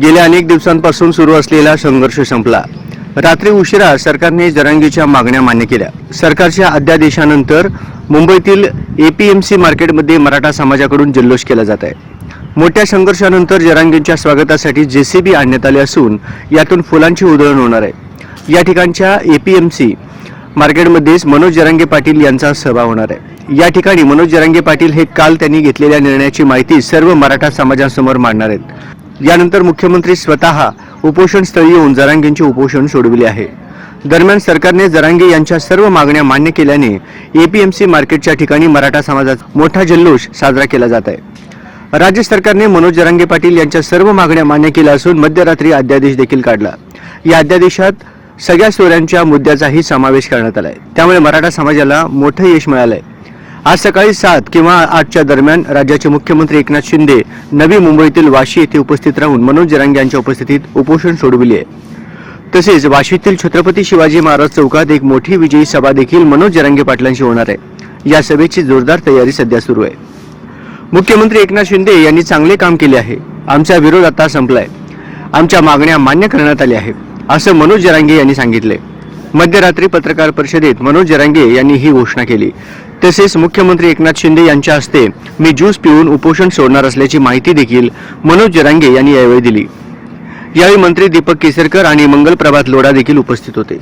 गेल्या अनेक दिवसांपासून सुरू असलेला संघर्ष संपला. रात्री उशिरा सरकारने जरांगीच्या मागण्या मान्य केल्या. सरकारच्या अध्यादेशानंतर मुंबईतील एपीएमसी मार्केटमध्ये मराठा समाजाकडून जल्लोष केला जात आहे. मोठ्या संघर्षानंतर जरांगींच्या स्वागतासाठी जेसीबी आणण्यात आले असून यातून फुलांची उधळण होणार आहे. या ठिकाणच्या एपीएमसी मार्केटमध्येच मनोज जरांगे पाटील यांचा सहभाग होणार आहे. या ठिकाणी मनोज जरांगे पाटील हे काल त्यांनी घेतलेल्या निर्णयाची माहिती सर्व मराठा समाजासमोर मांडणार आहेत. यानंतर मुख्यमंत्री स्वतः उपोषण स्थळी येऊन जरांगेंचे उपोषण सोडविले आहे. दरम्यान सरकारने जरांगे यांच्या सर्व मागण्या मान्य केल्याने एपीएमसी मार्केटच्या ठिकाणी मराठा समाजात मोठा जल्लोष साजरा केला जात आहे. राज्य सरकारने मनोज जरांगे पाटील यांच्या सर्व मागण्या मान्य केल्या असून मध्यरात्री अध्यादेश देखील काढला. या अध्यादेशात सगळ्या सोऱ्यांच्या मुद्द्याचाही समावेश करण्यात आलाय. त्यामुळे मराठा समाजाला मोठं यश मिळालंय. आज सकाळी सात किंवा आठच्या दरम्यान राज्याचे मुख्यमंत्री एकनाथ शिंदे नवी मुंबईतील वाशी येथे उपस्थित राहून मनोज जरांगे यांच्या उपस्थितीत उपोषण सोडविले. आहे तसेच वाशीतील छत्रपती शिवाजी महाराज चौकात एक मोठी विजयी सभा देखील मनोज जरांगे पाटलांशी होणार आहे. या सभेची जोरदार तयारी सध्या सुरू आहे. मुख्यमंत्री एकनाथ शिंदे यांनी चांगले काम केले आहे. आमचा विरोध आता संपलाय. आमच्या मागण्या मान्य करण्यात आल्या आहेत असं मनोज जरांगे यांनी सांगितले. मध्यरात्री पत्रकार परिषदेत मनोज जरांगे यांनी ही घोषणा केली. तसेच मुख्यमंत्री एकनाथ शिंदे यांच्या हस्ते मी ज्यूस पिऊन उपोषण सोडणार असल्याची माहिती देखील मनोज जरांगे यांनी यावेळी दिली. यावेळी मंत्री दीपक केसरकर आणि मंगल प्रभात लोढा देखील उपस्थित होते.